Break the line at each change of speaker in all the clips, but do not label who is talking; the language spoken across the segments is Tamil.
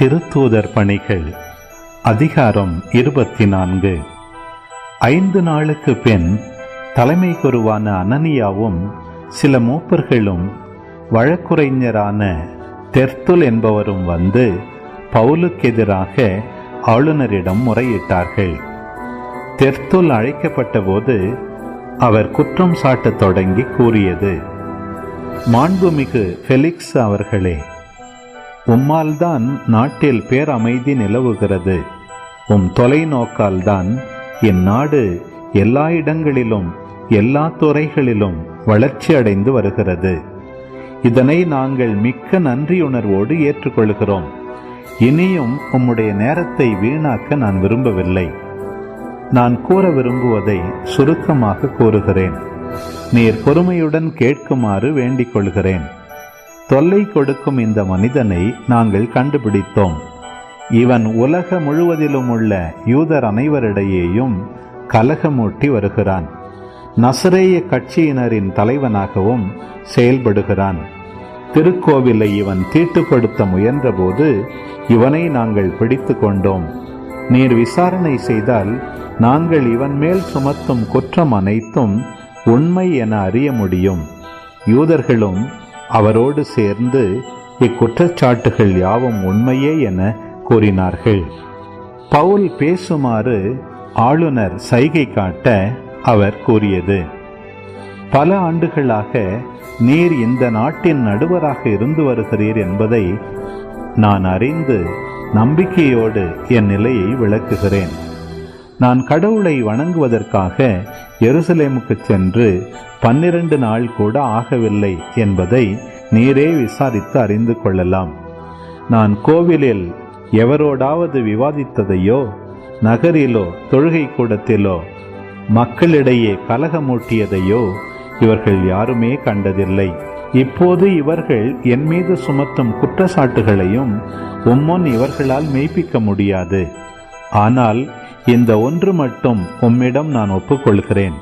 திருத்தூதர் பணிகள். அதிகாரம் இருபத்தி நான்கு ஐந்து நாளுக்கு பின் தலைமை குருவான அனனியாவும் சில மூப்பர்களும் வழக்குரைஞரான தெர்த்துல் என்பவரும் வந்து பவுலுக்கு எதிராக ஆளுநரிடம் முறையிட்டார்கள். தெர்த்துல் அழைக்கப்பட்டபோது அவர் குற்றம் சாட்டத் தொடங்கி கூறியது. மாண்புமிகு ஃபெலிக்ஸ் அவர்களே உம்மால்தான் நாட்டில் பேரமைதி நிலவுகிறது. உம் தொலைநோக்கால்தான் இந்நாடு எல்லா இடங்களிலும் எல்லா துறைகளிலும் வளர்ச்சி அடைந்து வருகிறது. இதனை நாங்கள் மிக்க நன்றியுணர்வோடு ஏற்றுக்கொள்கிறோம். இனியும் உம்முடைய நேரத்தை வீணாக்க நான் விரும்பவில்லை. நான் கூற விரும்புவதை சுருக்கமாக கூறுகிறேன். நீர் பொறுமையுடன் கேட்குமாறு வேண்டிக் கொள்கிறேன். தொல்லை கொடுக்கும் இந்த மனிதனை நாங்கள் கண்டுபிடித்தோம். இவன் உலக முழுவதிலும் உள்ள யூதர் அனைவரிடையேயும் கலகமூட்டி வருகிறான். நசரேய கட்சியினரின் தலைவனாகவும் செயல்படுகிறான். திருக்கோவிலை இவன் தீட்டுப்படுத்த முயன்றபோது இவனை நாங்கள் பிடித்து கொண்டோம். நீர் விசாரணை செய்தால் நாங்கள் இவன் மேல் சுமத்தும் குற்றம் அனைத்தும் உண்மை என அறிய முடியும். யூதர்களும் அவரோடு சேர்ந்து இக்குற்றச்சாட்டுகள் யாவும் உண்மையே என கூறினார்கள். பவுல் பேசுமாறு ஆளுநர் சைகை காட்ட அவர் கூறியது பல ஆண்டுகளாக நீர் இந்த நாட்டின் நடுவராக இருந்து வருகிறீர் என்பதை நான் அறிந்து நம்பிக்கையோடு என் நிலையை விளக்குகிறேன். நான் கடவுளை வணங்குவதற்காக எருசலேமுக்கு சென்று பன்னிரண்டு நாள் கூட ஆகவில்லை என்பதை நீரே விசாரித்து அறிந்து கொள்ளலாம். நான் கோவிலில் எவரோடாவது விவாதித்ததையோ நகரிலோ தொழுகை கூடத்திலோ மக்களிடையே கலகமூட்டியதையோ இவர்கள் யாருமே கண்டதில்லை. இப்போது இவர்கள் என் மீது சுமத்தும் குற்றச்சாட்டுகளையும் உம்முன் இவர்களால் மெய்ப்பிக்க முடியாது. ஆனால் இந்த ஒன்று மட்டும் உம்மிடம் நான் ஒப்புக்கொள்கிறேன்.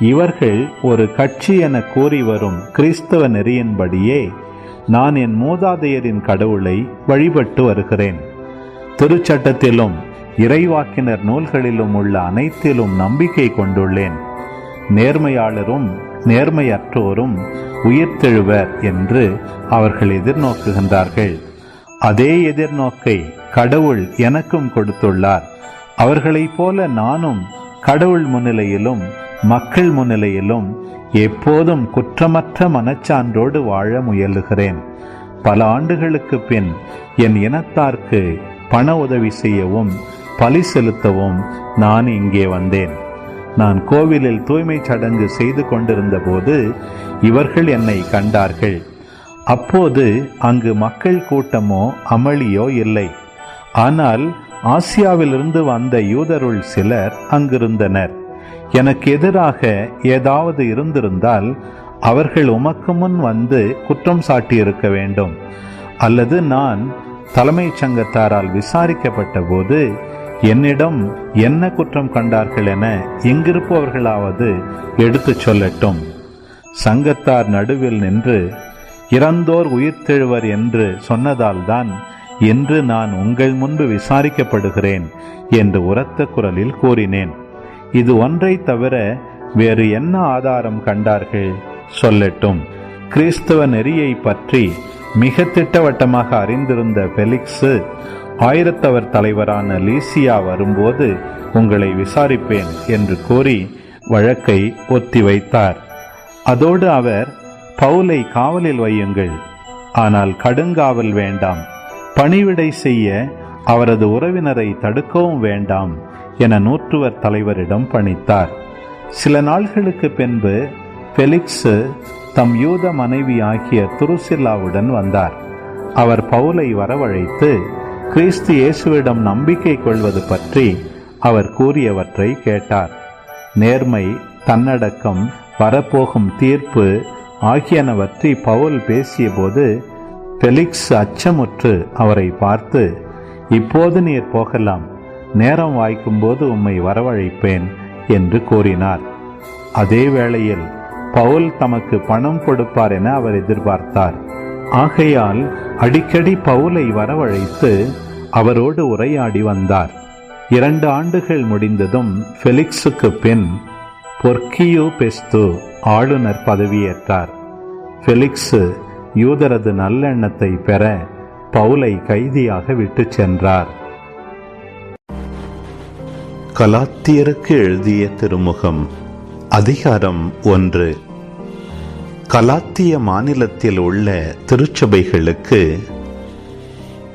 இவர்கள் ஒரு கட்சி என கூறி வரும் கிறிஸ்தவ நெறியின்படியே நான் என் மூதாதையரின் கடவுளை வழிபட்டு வருகிறேன். திருச்சட்டத்திலும் இறைவாக்கினர் நூல்களிலும் உள்ள அனைத்திலும் நம்பிக்கை கொண்டுள்ளேன். நேர்மையாளரும் நேர்மையற்றோரும் உயிர்த்தெழுவர் என்று அவர்கள் எதிர்நோக்குகின்றார்கள். அதே எதிர்நோக்கை கடவுள் எனக்கும் கொடுத்துள்ளார். அவர்களைப் போல நானும் கடவுள் முன்னிலையிலும் மக்கள் முன்னிலையிலும் எப்போதும் குற்றமற்ற மனச்சான்றோடு வாழ முயலுகிறேன். பல ஆண்டுகளுக்கு பின் என் இனத்தார்க்கு பண உதவி செய்யவும் பலி செலுத்தவும் நான் இங்கே வந்தேன். நான் கோவிலில் தூய்மை சடங்கு செய்து கொண்டிருந்த போது இவர்கள் என்னை கண்டார்கள். அப்போது அங்கு மக்கள் கூட்டமோ அமளியோ இல்லை. ஆனால் ஆசியாவிலிருந்து வந்த யூதருள் சிலர் அங்கிருந்தனர். எனக்கு எதிராக ஏதாவது இருந்திருந்தால் அவர்கள் உமக்கு முன் வந்து குற்றம் சாட்டியிருக்க வேண்டும். அல்லது நான் தலைமைச் சங்கத்தாரால் விசாரிக்கப்பட்ட போது என்னிடம் என்ன குற்றம் கண்டார்கள் என எங்கிருப்பவர்களாவது எடுத்துச் சொல்லட்டும். சங்கத்தார் நடுவில் நின்று இறந்தோர் உயிர்த்தெழுவர் என்று சொன்னதால்தான் இன்று நான் உங்கள் முன்பு விசாரிக்கப்படுகிறேன் என்று உரத்த குரலில் கூறினேன். இது ஒன்றை தவிர வேறு என்ன ஆதாரம் கண்டார்கள்? சொல்லட்டும். கிறிஸ்தவ நெறியை பற்றி மிக திட்டவட்டமாக அறிந்திருந்த பெலிக்ஸு ஆயிரத்தவர் தலைவரான லீசியா வரும்போது உங்களை விசாரிப்பேன் என்று கூறி வழக்கை ஒத்திவைத்தார் அதோடு அவர் பவுலை காவலில் வையுங்கள். ஆனால் கடுங்காவல் வேண்டாம். பணிவிடை செய்ய அவரது உறவினரை தடுக்கவும் வேண்டாம் என நூற்றுவர் தலைவரிடம் பணித்தார். சில நாள்களுக்கு பின்பு பெலிக்ஸு தம் யூத மனைவி ஆகிய துருசில்லாவுடன் வந்தார். அவர் பவுலை வரவழைத்து கிறிஸ்து இயேசுவிடம் நம்பிக்கை கொள்வது பற்றி அவர் கூறியவற்றை கேட்டார். நேர்மை தன்னடக்கம் வரப்போகும் தீர்ப்பு ஆகியனவற்றை பவுல் பேசியபோது பெலிக்ஸ் அச்சமுற்று அவரை பார்த்து இப்போது நீர் போகலாம். நேரம் வாய்க்கும்போது உம்மை வரவழைப்பேன் என்று கூறினார். அதே வேளையில் பவுல் தமக்கு பணம் கொடுப்பார் என அவர் எதிர்பார்த்தார். ஆகையால் அடிக்கடி பவுலை வரவழைத்து அவரோடு உரையாடி வந்தார். இரண்டு ஆண்டுகள் முடிந்ததும் ஃபெலிக்ஸுக்கு பின் பொர்க்கியோ பெஸ்து ஆளுநர் பதவியேற்றார். ஃபெலிக்ஸு யூதரது நல்லெண்ணத்தை பெற பவுலை கைதியாக விட்டு சென்றார். கலாத்தியருக்கு எழுதிய திருமுகம் அதிகாரம் ஒன்று. கலாத்திய மாநிலத்தில் உள்ள திருச்சபைகளுக்கு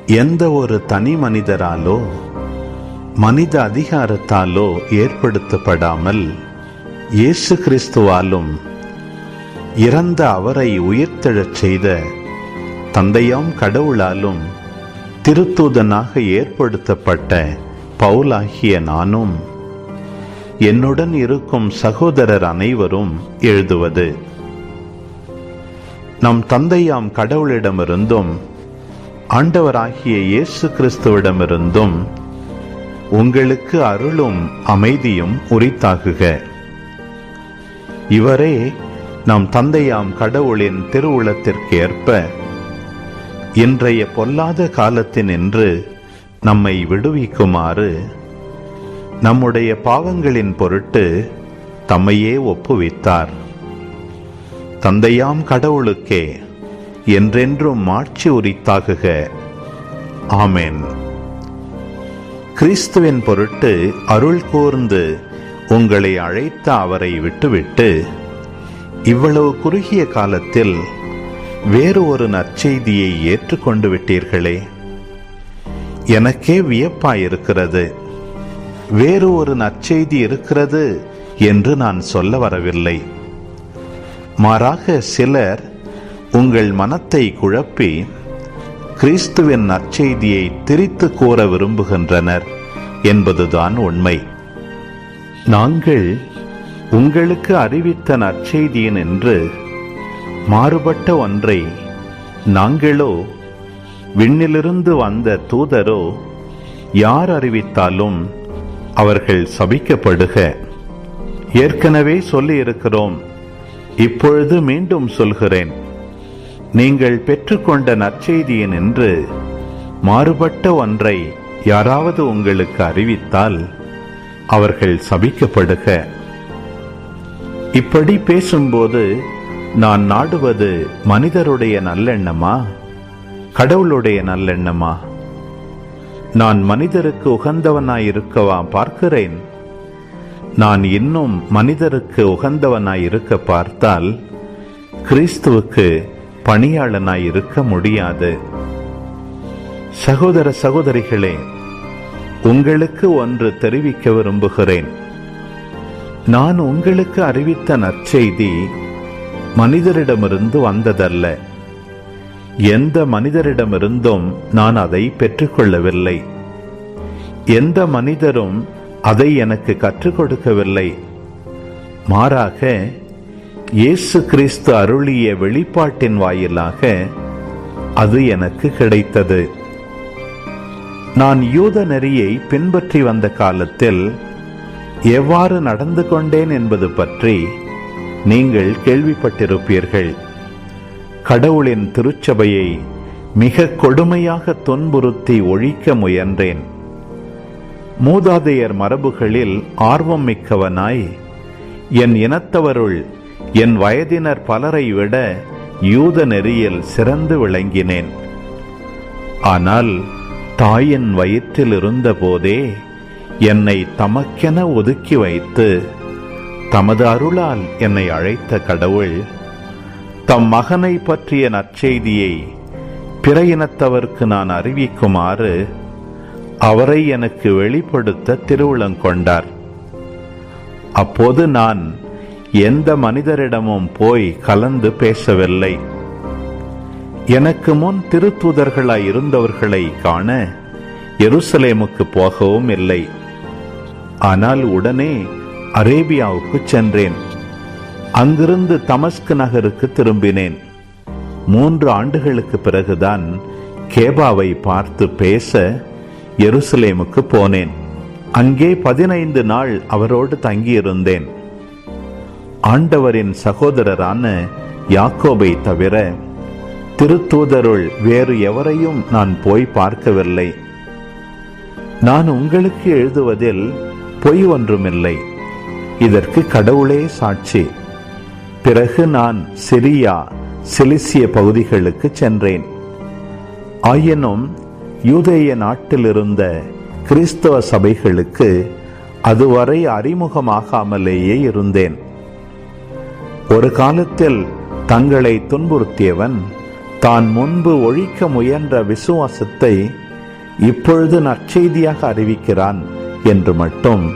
எந்த ஒரு தனி மனிதராலோ மனித அதிகாரத்தாலோ ஏற்படுத்தப்படாமல் இயேசு கிறிஸ்துவாலும் இறந்த அவரை உயிர்த்தெழச் செய்த தந்தையாம் கடவுளாலும் திருத்தூதனாக ஏற்படுத்தப்பட்ட பவுலாகிய நானும் என்னுடன் இருக்கும் சகோதரர் அனைவரும் எழுதுவது. நம் தந்தையாம் கடவுளிடமிருந்தும் ஆண்டவராகிய இயேசு கிறிஸ்துவிடமிருந்தும் உங்களுக்கு அருளும் அமைதியும் உரித்தாகுக. இவரே நம் தந்தையாம் கடவுளின் திருவுளத்திற்கு ஏற்ப இன்றைய பொல்லாத காலத்தினின்று நம்மை விடுவிக்குமாறு நம்முடைய பாவங்களின் பொருட்டு தம்மையே ஒப்புவித்தார். தந்தையாம் கடவுளுக்கே என்றென்றும் மாட்சி உரித்தாகுக. ஆமென். கிறிஸ்துவின் பொருட்டு அருள் கூர்ந்து உங்களை அழைத்த அவரை விட்டுவிட்டு இவ்வளவு குறுகிய காலத்தில் வேறு ஒரு நற்செய்தியை ஏற்றுக்கொண்டு விட்டீர்களே. எனக்கே வியப்பாயிருக்கிறது. வேறு ஒரு நற்செய்தி இருக்கிறது என்று நான் சொல்ல வரவில்லை. மாறாக சிலர் உங்கள் மனத்தை குழப்பி கிறிஸ்துவின் நற்செய்தியை திரித்து கூற விரும்புகின்றனர் என்பதுதான் உண்மை. நாங்கள் உங்களுக்கு அறிவித்த நற்செய்தியின் என்று மாறுபட்ட ஒன்றை நாங்களோ விண்ணிலிருந்து வந்த தூதரோ யார் அறிவித்தாலும் அவர்கள் சபிக்கப்படுக. ஏற்கனவே சொல்லியிருக்கிறோம். இப்பொழுது மீண்டும் சொல்கிறேன். நீங்கள் பெற்றுக்கொண்ட நற்செய்தியின் என்று மாறுபட்ட ஒன்றை யாராவது உங்களுக்கு அறிவித்தால் அவர்கள் சபிக்கப்படுக. இப்படி பேசும்போது நான் நாடுவது மனிதருடைய நல்லெண்ணமா? கடவுளுடைய நல்லெண்ணமா? நான் மனிதருக்கு உகந்தவனாயிருக்கவா பார்க்கிறேன்? நான் இன்னும் மனிதருக்கு உகந்தவனாய் இருக்க பார்த்தால் கிறிஸ்துவுக்கு பணியாளனாய் இருக்க முடியாது. சகோதர சகோதரிகளே உங்களுக்கு ஒன்று தெரிவிக்க விரும்புகிறேன். நான் உங்களுக்கு அறிவித்த நற்செய்தி மனிதரிடமிருந்து வந்ததல்ல. எந்த மனிதரிடமிருந்தும் நான் அதை பெற்றுக்கொள்ளவில்லை. எந்த மனிதரும் அதை எனக்கு கற்றுக் கொடுக்கவில்லை. மாறாக இயேசு கிறிஸ்து அருளிய வெளிப்பாட்டின் வாயிலாக அது எனக்கு கிடைத்தது. நான் யூத நெறியை பின்பற்றி வந்த காலத்தில் எவ்வாறு நடந்து கொண்டேன் என்பது பற்றி நீங்கள் கேள்விப்பட்டிருப்பீர்கள். கடவுளின் திருச்சபையை மிக கொடுமையாக துன்புறுத்தி ஒழிக்க முயன்றேன். மூதாதையர் மரபுகளில் ஆர்வம் மிக்கவனாய் என் இனத்தவருள் என் வயதினர் பலரை விட யூத நெறியில் சிறந்து விளங்கினேன். ஆனால் தாயின் வயிற்றில் இருந்தபோதே என்னை தமக்கென ஒதுக்கி வைத்து தமது அருளால் என்னை அழைத்த கடவுள் தம் மகனை பற்றிய நற்செய்தியை பிற இனத்தவர்க்கு நான் அறிவிக்குமாறு அவரை எனக்கு வெளிப்படுத்த திருவுளங்கொண்டார் அப்போது நான் எந்த மனிதரிடமும் போய் கலந்து பேசவில்லை. எனக்கு முன் திருத்தூதர்களாய் இருந்தவர்களை காண எருசலேமுக்கு போகவும் இல்லை. ஆனால் உடனே அரேபியாவுக்கு சென்றேன். அங்கிருந்து தமஸ்க் நகருக்கு திரும்பினேன். மூன்று ஆண்டுகளுக்கு பிறகுதான் கேபாவை பார்த்து பேச எருசலேமுக்கு போனேன். அங்கே பதினைந்து நாள் அவரோடு தங்கியிருந்தேன். ஆண்டவரின் சகோதரரான யாக்கோபை தவிர திருத்தூதருள் வேறு எவரையும் நான் போய் பார்க்கவில்லை. நான் உங்களுக்கு எழுதுவதில் பொய் ஒன்றுமில்லை. இதற்கு கடவுளே சாட்சி. பிறகு நான் சிரியா சிலிசிய பகுதிகளுக்கு சென்றேன். ஆயினும் யூதேய நாட்டில் இருந்த கிறிஸ்தவ சபைகளுக்கு அதுவரை அறிமுகமாகாமலேயே இருந்தேன். ஒரு காலத்தில் தங்களை துன்புறுத்தியவன் தான் முன்பு ஒழிக்க முயன்ற விசுவாசத்தை இப்பொழுது நற்செய்தியாக அறிவிக்கிறான். என்று மட்டும்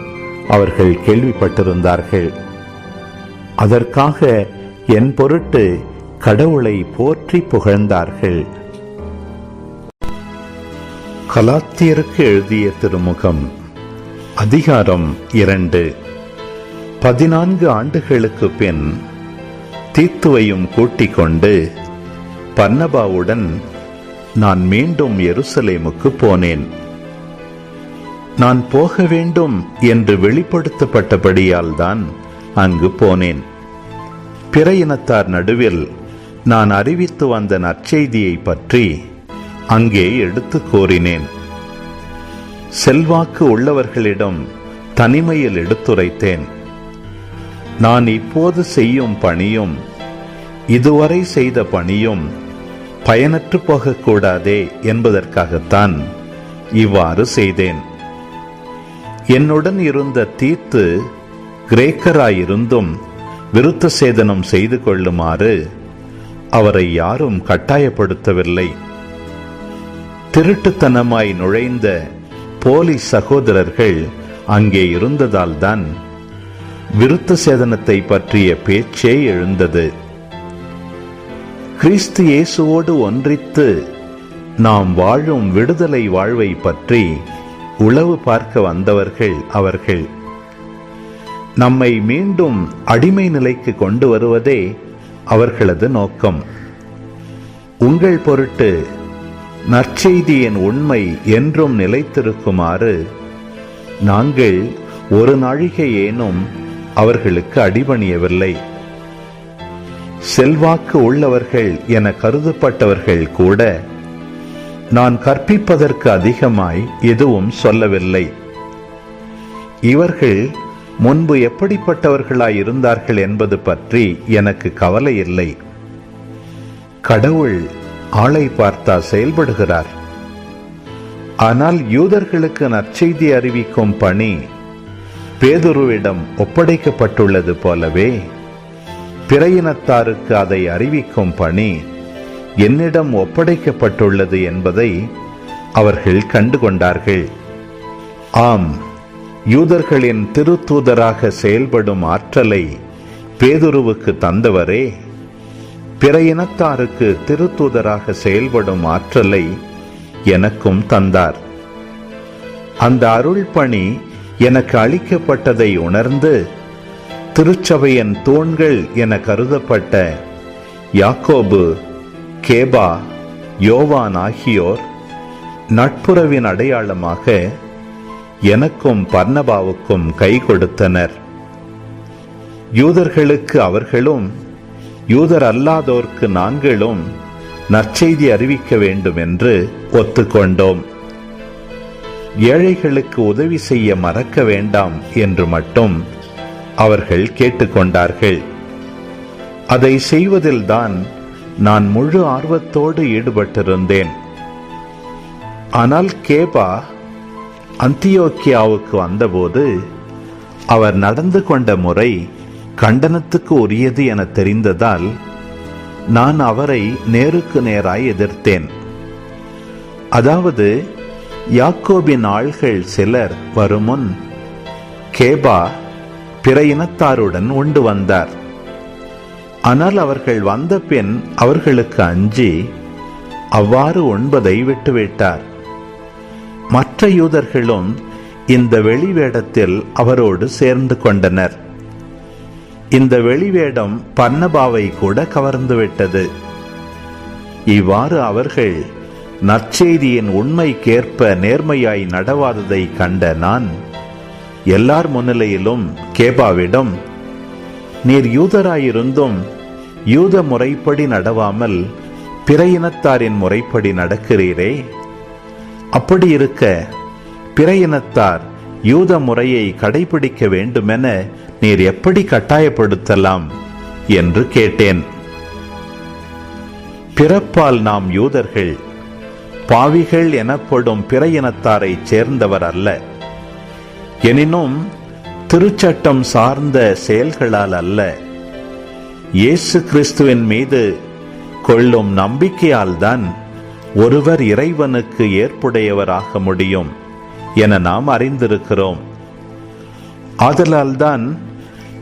அவர்கள் கேள்விப்பட்டிருந்தார்கள். அதற்காக என் பொருட்டு கடவுளை போற்றி புகழ்ந்தார்கள். கலாத்தியருக்கு எழுதிய திருமுகம் அதிகாரம் இரண்டு. பதினான்கு ஆண்டுகளுக்கு பின் தீத்துவையும் கூட்டிக் கொண்டு பன்னபாவுடன் நான் மீண்டும் எருசலேமுக்கு போனேன். நான் போக வேண்டும் என்று வெளிப்படுத்தப்பட்டபடியால் தான் அங்கு போனேன். பிற இனத்தார் நடுவில் நான் அறிவித்து வந்த நற்செய்தியை பற்றி அங்கே எடுத்து கூறினேன். செல்வாக்கு உள்ளவர்களிடம் தனிமையில் எடுத்துரைத்தேன். நான் இப்போது செய்யும் பணியும் இதுவரை செய்த பணியும் பயனற்று போகக்கூடாதே என்பதற்காகத்தான் இவ்வாறு செய்தேன். என்னுடன் இருந்த தீத்து கிரேக்கராயிருந்தும் விருத்த சேதனம் செய்து கொள்ளுமாறு அவரை யாரும் கட்டாயப்படுத்தவில்லை. திருட்டுத்தனமாய் நுழைந்த போலி சகோதரர்கள் அங்கே இருந்ததால்தான் விருத்த சேதனத்தை பற்றிய பேச்சே எழுந்தது. கிறிஸ்து இயேசுவோடு ஒன்றித்து நாம் வாழும் விடுதலை வாழ்வை பற்றி உளவு பார்க்க வந்தவர்கள் அவர்கள். நம்மை மீண்டும் அடிமை நிலைக்கு கொண்டு வருவதே அவர்களது நோக்கம். உங்கள் பொருட்டு நற்செய்தியின் உண்மை என்றும் நிலைத்திருக்குமாறு நாங்கள் ஒரு நாழிகை ஏனும் அவர்களுக்கு அடிபணியவில்லை. செல்வாக்கு உள்ளவர்கள் என கருதப்பட்டவர்கள் கூட நான் கற்பிப்பதற்கு அதிகமாய் எதுவும் சொல்லவில்லை. இவர்கள் முன்பு எப்படிப்பட்டவர்களாய் இருந்தார்கள் என்பது பற்றி எனக்கு கவலை இல்லை. கடவுள் ஆளை பார்த்தா செயல்படுகிறார். ஆனால் யூதர்களுக்கு நற்செய்தி அறிவிக்கும் பணி பேதுருவிடம் ஒப்படைக்கப்பட்டுள்ளது போலவே பிற இனத்தாருக்கு அதை அறிவிக்கும் பணி என்னிடம் ஒப்படைக்கப்பட்டுள்ளது என்பதை அவர்கள் கண்டுகொண்டார்கள். ஆம் யூதர்களின் திருத்தூதராக செயல்படும் ஆற்றலை பேதுருவுக்கு தந்தவரே பிற இனத்தாருக்கு திருத்தூதராக செயல்படும் ஆற்றலை எனக்கும் தந்தார். அந்த அருள் பணி எனக்கு அளிக்கப்பட்டதை உணர்ந்து திருச்சபையின் தூண்கள் என கருதப்பட்ட யாக்கோபு கேபா யோவான் ஆகியோர் நட்புறவின் அடையாளமாக எனக்கும் பர்ணபாவுக்கும் கை கொடுத்தனர். யூதர்களுக்கு அவர்களும் யூதர் அல்லாதோர்க்கு நாங்களும் நற்செய்தி அறிவிக்க வேண்டும் என்று ஒத்துக்கொண்டோம். ஏழைகளுக்கு உதவி செய்ய மறக்க வேண்டாம் என்று மட்டும் அவர்கள் கேட்டுக்கொண்டார்கள். அதை செய்வதில்தான் நான் முழு ஆர்வத்தோடு ஈடுபட்டிருந்தேன். ஆனால் கேபா அந்தியோக்கியாவுக்கு வந்தபோது அவர் நடந்து கொண்ட முறை கண்டனத்துக்கு உரியது என தெரிந்ததால் நான் அவரை நேருக்கு நேராய் எதிர்த்தேன். அதாவது யாக்கோபின் ஆள்கள் சிலர் வருமுன் கேபா பிற இனத்தாருடன் உண்டு வந்தார். ஆனால் அவர்கள் வந்த பின் அவர்களுக்கு அஞ்சி அவ்வாறு உண்பதை விட்டுவிட்டார் மற்ற யூதர்களும் இந்த வெளிவேடத்தில் அவரோடு சேர்ந்து கொண்டனர். இந்த வெளிவேடம் பன்னபாவை கூட கவர்ந்துவிட்டது இவ்வாறு அவர்கள் நற்செய்தியின் உண்மைக்கேற்ப நேர்மையாய் நடவாததை கண்ட நான் எல்லார் முன்னிலையிலும் கேபாவிடம் நீர் யூதராயிருந்தும் யூத முறைப்படி நடவாமல் பிற இனத்தாரின் முறைப்படி நடக்கிறீரே. அப்படி இருக்க பிற இனத்தார் யூத முறையை கடைபிடிக்க வேண்டுமென நீர் எப்படி கட்டாயப்படுத்தலாம் என்று கேட்டேன். பிறப்பால் நாம் யூதர்கள் பாவிகள் எனப்படும் பிற இனத்தாரைச் சேர்ந்தவர் அல்ல. எனினும் திருச்சட்டம் சார்ந்த செயல்களால் அல்ல. இயேசு கிறிஸ்துவின் மீது கொள்ளும் நம்பிக்கையால்தான் ஒருவர் இறைவனுக்கு ஏற்புடையவராக முடியும் என நாம் அறிந்திருக்கிறோம். ஆதலால்தான்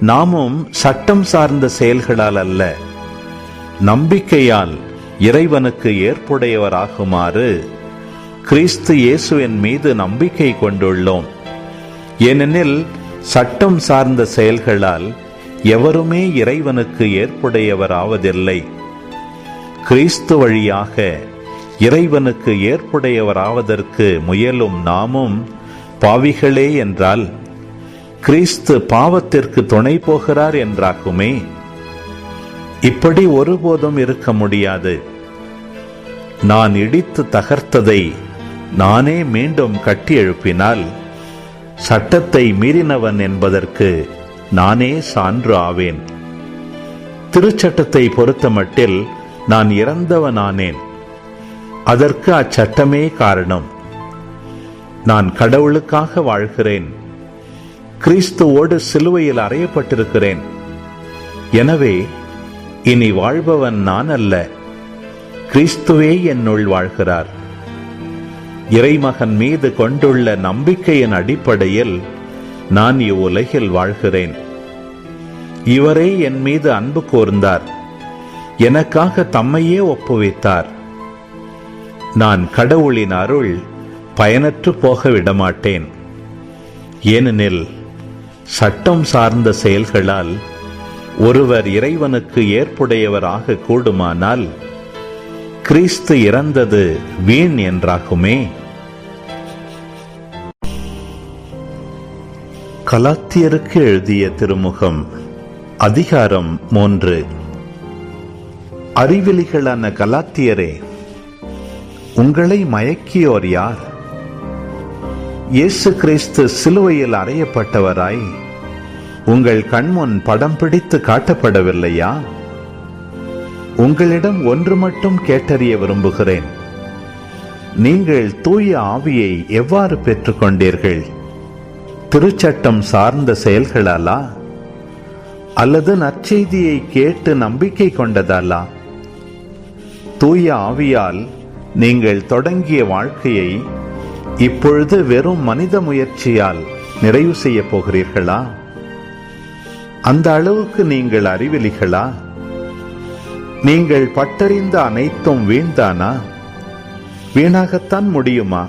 நாமும் சட்டம் சார்ந்த செயல்களால் அல்ல நம்பிக்கையால் இறைவனுக்கு ஏற்புடையவராகுமாறு கிறிஸ்து இயேசுவின் மீது நம்பிக்கை கொண்டுள்ளோம். ஏனெனில் சட்டம் சார்ந்த செயல்களால் எவருமே இறைவனுக்கு ஏற்புடையவராவதில்லை. கிறிஸ்து வழியாக இறைவனுக்கு ஏற்புடையவராவதற்கு முயலும் நாமும் பாவிகளே என்றால் கிறிஸ்து பாவத்திற்கு துணை போகிறார் என்றாகுமே? இப்படி ஒருபோதும் இருக்க முடியாது. நான் இடித்து தகர்த்ததை நானே மீண்டும் கட்டி எழுப்பினால் சட்டத்தை மீறினவன் என்பதற்கு நானே சான்று ஆவேன். திருச்சட்டத்தை பொறுத்தமட்டில் நான் இறந்தவனானேன். அதற்கு அச்சட்டமே காரணம். நான் கடவுளுக்காக வாழ்கிறேன். கிறிஸ்துவோடு சிலுவையில் அறையப்பட்டிருக்கிறேன். எனவே இனி வாழ்பவன் நான் அல்ல. கிறிஸ்துவே என்னுள் வாழ்கிறார். இறைமகன் மீது கொண்டுள்ள நம்பிக்கையின் அடிப்படையில் நான் இவ்வுலகில் வாழ்கிறேன். இவரே என் மீது அன்பு கூர்ந்தார். எனக்காக தம்மையே ஒப்புவித்தார். நான் கடவுளின் அருள் பயனற்று போக விடமாட்டேன். ஏனெனில் சட்டம் சார்ந்த செயல்களால் ஒருவர் இறைவனுக்கு ஏற்புடையவராக கூடுமானால் கிறிஸ்து இறந்தது வீண் என்றாகுமே. கலாத்தியருக்கு எழுதிய திருமுகம் அதிகாரம் மூன்று. அறிவிலிகளான கலாத்தியரே உங்களை மயக்கியோர் யார்? இயேசு கிறிஸ்து சிலுவையில் அறையப்பட்டவராய் உங்கள் கண்முன் படம் பிடித்து காட்டப்படவில்லையா? உங்களிடம் ஒன்று மட்டும் கேட்டறிய விரும்புகிறேன். நீங்கள் தூய ஆவியை எவ்வாறு பெற்றுக்கொண்டீர்கள்? திருச்சட்டம் சார்ந்த செயல்களாலா? அல்லது நற்செய்தியை கேட்டு நம்பிக்கை கொண்டதாலா தூய ஆவியால் நீங்கள் தொடங்கிய வாழ்க்கையை இப்பொழுது வெறும் மனித முயற்சியால் நிறைவு செய்ய போகிறீர்களா? அந்த அளவுக்கு நீங்கள் அறிவெளிகளா? நீங்கள் பட்டறிந்த அனைத்தும் வீண்தானா? வீணாகத்தான் முடியுமா?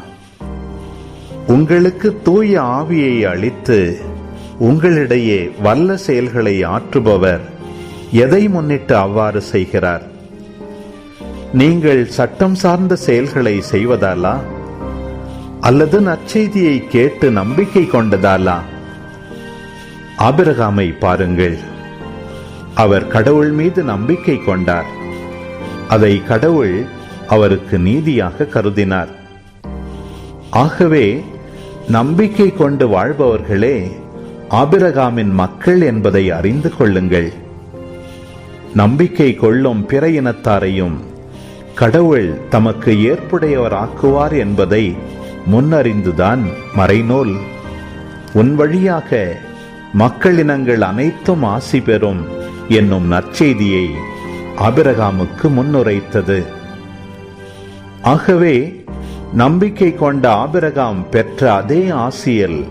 உங்களுக்கு தூய ஆவியை அளித்து உங்களிடையே வல்ல செயல்களை ஆற்றுபவர் எதை முன்னிட்டு அவ்வாறு செய்கிறார்? நீங்கள் சட்டம் சார்ந்த செயல்களை செய்வதாலா? அல்லது நற்செய்தியை கேட்டு நம்பிக்கை கொண்டதாலா? ஆபிரகாமை பாருங்கள். அவர் கடவுள் மீது நம்பிக்கை கொண்டார். அதை கடவுள் அவருக்கு நீதியாக கருதினார். ஆகவே நம்பிக்கை கொண்டு வாழ்பவர்களே ஆபிரகாமின் மக்கள் என்பதை அறிந்து கொள்ளுங்கள். நம்பிக்கை கொள்ளும் பிற இனத்தாரையும் கடவுள் தமக்கு ஏற்புடையவராக்குவார் என்பதை முன்னறிந்துதான் மறைநூல். உன் வழியாக மக்களினங்கள் அனைத்தும் ஆசி பெறும் என்னும் நற்செய்தியை ஆபிரகாமுக்கு முன்னுரைத்தது. ஆகவே நம்பிக்கை கொண்ட ஆபிரகாம் பெற்ற அதே ஆசியல்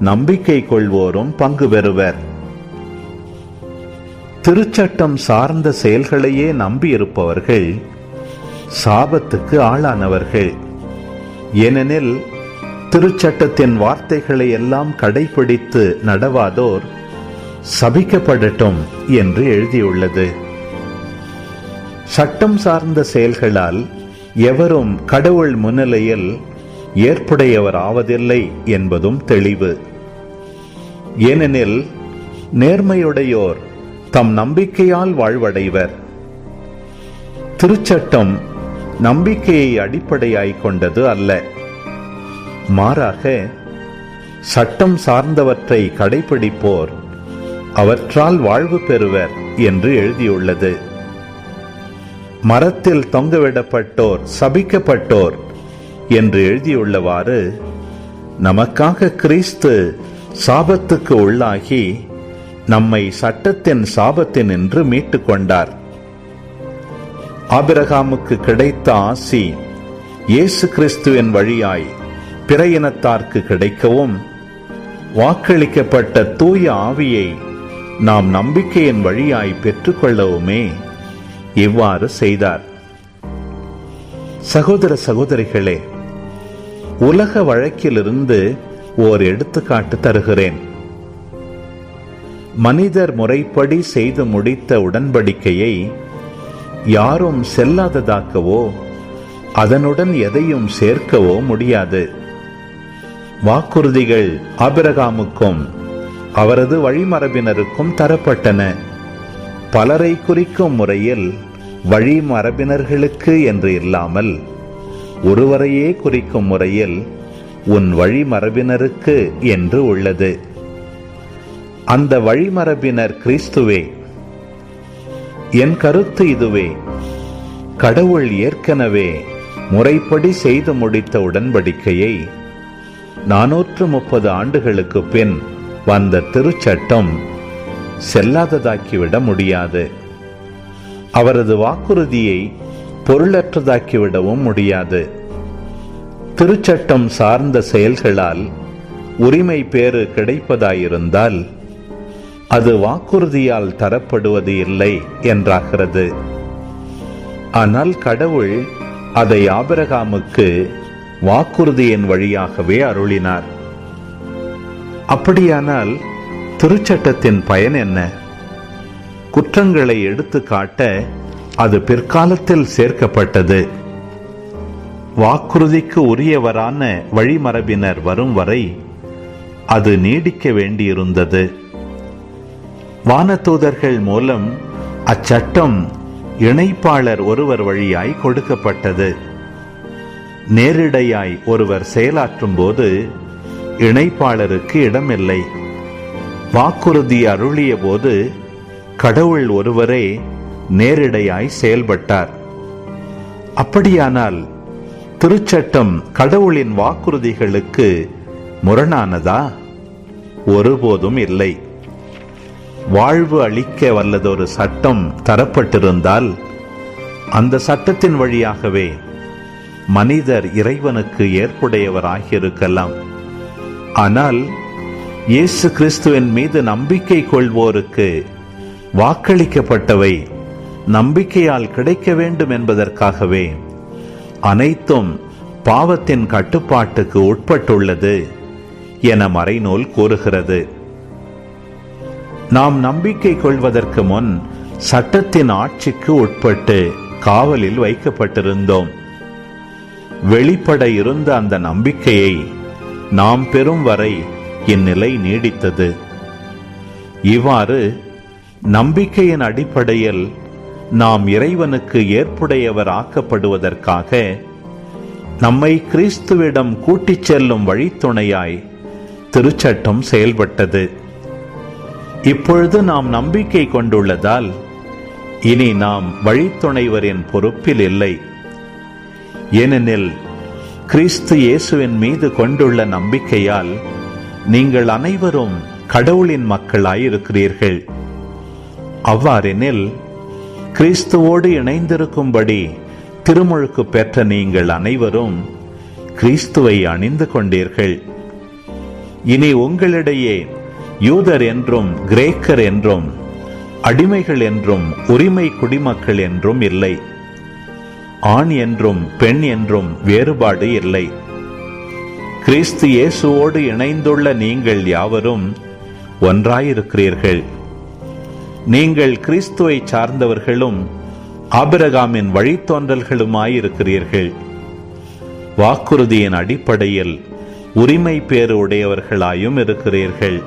நம்பிக்கை கொள்வோரும் பங்கு பெறுவர். திருச்சட்டம் சார்ந்த செயல்களையே நம்பியிருப்பவர்கள் சாபத்துக்கு ஆளானவர்கள். ஏனெனில் திருச்சட்டத்தின் வார்த்தைகளை எல்லாம் கடைபிடித்து நடவாதோர் சபிக்கப்படட்டும் என்று எழுதியுள்ளது. சட்டம் சார்ந்த செயல்களால் எவரும் கடவுள் முன்னிலையில் ஏற்புடையவர் ஆவதில்லை என்பதும் தெளிவு. ஏனெனில் நேர்மையுடையோர் தம் நம்பிக்கையால் வாழ்வடைவர். திருச்சட்டம் நம்பிக்கையை அடிப்படையாய் கொண்டது அல்ல. மாறாக சட்டம் சார்ந்தவற்றை கடைபிடிப்போர் அவற்றால் வாழ்வு பெறுவர் என்று எழுதியுள்ளது. மரத்தில் தொங்கவிடப்பட்டோர் சபிக்கப்பட்டோர் என்று எழுதியுள்ளவாறு நமக்காக கிறிஸ்து சாபத்துக்கு உள்ளாகி நம்மை சட்டத்தின் சாபத்தினின்று மீட்டுக் கொண்டார் ஆபிரகாமுக்கு கிடைத்த ஆசி இயேசு கிறிஸ்துவின் வழியாய் பிற இனத்தார்க்கு கிடைக்கவும் வாக்களிக்கப்பட்ட தூய ஆவியை நாம் நம்பிக்கையின் வழியாய் பெற்றுக்கொள்ளவுமே இவ்வாறு செய்தார். சகோதர சகோதரிகளே உலக வழக்கிலிருந்து ஓர் எடுத்துக்காட்டு தருகிறேன். மனிதர் முறைப்படி செய்து முடித்த உடன்படிக்கையை யாரும் செல்லாததாக்கவோ அதனுடன் எதையும் சேர்க்கவோ முடியாது. வாக்குறுதிகள் ஆபிரகாமுக்கும் அவரது வழிமரபினருக்கும் தரப்பட்டன. பலரை குறிக்கும் முறையில் வழிமரபினர்களுக்கு என்று இல்லாமல் ஒருவரையே குறிக்கும் முறையில் உன் வழிமரபினருக்கு என்று உள்ளது. அந்த வழிமரபினர் கிறிஸ்துவே என் கருத்து இதுவே. கடவுள் ஏற்கனவே முறைப்படி செய்து முடித்த உடன்படிக்கையை நாநூற்று முப்பது ஆண்டுகளுக்கு பின் வந்த திருச்சட்டம் செல்லாததாக்கிவிட முடியாது. அவரது வாக்குறுதியை பொருளற்றதாக்கிவிடவும் முடியாது. திருச்சட்டம் சார்ந்த செயல்களால் உரிமை பேறு கிடைப்பதாயிருந்தால் அது வாக்குறுதியால் தரப்படுவது இல்லை என்றாகிறது. ஆனால் கடவுள் அதை ஆபரகாமுக்கு வாக்குறுதியின் வழியாகவே அருளினார். அப்படியானால் திருச்சட்டத்தின் பயன் என்ன? குற்றங்களை எடுத்து காட்ட அது பிற்காலத்தில் சேர்க்கப்பட்டது. வாக்குறுதிக்கு உரியவரான வழிமரபினர் வரும் வரை அது நீடிக்க வேண்டியிருந்தது. வானதூதர்கள் மூலம் அச்சட்டம் இணைப்பாளர் ஒருவர் வழியாய் கொடுக்கப்பட்டது. நேரிடையாய் ஒருவர் செயலாற்றும் போது இணைப்பாளருக்கு இடமில்லை. வாக்குறுதி அருளிய போது கடவுள் ஒருவரே நேரிடையாய் செயல்பட்டார். அப்படியானால் திருச்சட்டம் கடவுளின் வாக்குறுதிகளுக்கு முரணானதா? ஒருபோதும் இல்லை. வாழ்வு அளிக்க வல்லதொரு சட்டம் தரப்பட்டிருந்தால் அந்த சட்டத்தின் வழியாகவே மனிதர் இறைவனுக்கு ஏற்புடையவராகியிருக்கலாம். ஆனால் இயேசு கிறிஸ்துவின் மீது நம்பிக்கை கொள்வோருக்கு வாக்களிக்கப்பட்டவை நம்பிக்கையால் கிடைக்க வேண்டும் என்பதற்காகவே அனைத்தும் பாவத்தின் கட்டுப்பாட்டுக்கு உட்பட்டுள்ளது என மறைநூல் கூறுகிறது. நாம் நம்பிக்கை கொள்வதற்கு முன் சட்டத்தின் ஆட்சிக்கு உட்பட்டு காவலில் வைக்கப்பட்டிருந்தோம். வெளிப்பட இருந்த அந்த நம்பிக்கையை நாம் பெறும் வரை இந்நிலை நீடித்தது. இவ்வாறு நம்பிக்கையின் அடிப்படையில் நாம் இறைவனுக்கு ஏற்புடையவர் ஆக்கப்படுவதற்காக நம்மை கிறிஸ்துவிடம் கூட்டிச் செல்லும் வழித்துணையாய் திருச்சட்டம் செயல்பட்டது. இப்பொழுது நாம் நம்பிக்கை கொண்டுள்ளதால் இனி நாம் வழித்துணைவரின் பொறுப்பில் இல்லை. ஏனெனில் கிறிஸ்து இயேசுவின் மீது கொண்டுள்ள நம்பிக்கையால் நீங்கள் அனைவரும் கடவுளின் மக்களாயிருக்கிறீர்கள். அவ்வாறெனில் கிறிஸ்துவோடு இணைந்திருக்கும்படி திருமுழுக்கு பெற்ற நீங்கள் அனைவரும் கிறிஸ்துவை அணிந்து கொண்டீர்கள். இனி உங்களிடையே யூதர் என்றும் கிரேக்கர் என்றும் அடிமைகள் என்றும் உரிமை குடிமக்கள் என்றும் இல்லை. ஆண் என்றும் பெண் என்றும் வேறுபாடு இல்லை. கிறிஸ்து இயேசுவோடு இணைந்துள்ள நீங்கள் யாவரும் ஒன்றாயிருக்கிறீர்கள். நீங்கள் கிறிஸ்துவை சார்ந்தவர்களும் ஆபிரகாமின் வழித்தோன்றல்களுமாயிருக்கிறீர்கள். வாக்குறுதியின் அடிப்படையில் உரிமை பேறு உடையவர்களாயும் இருக்கிறீர்கள்.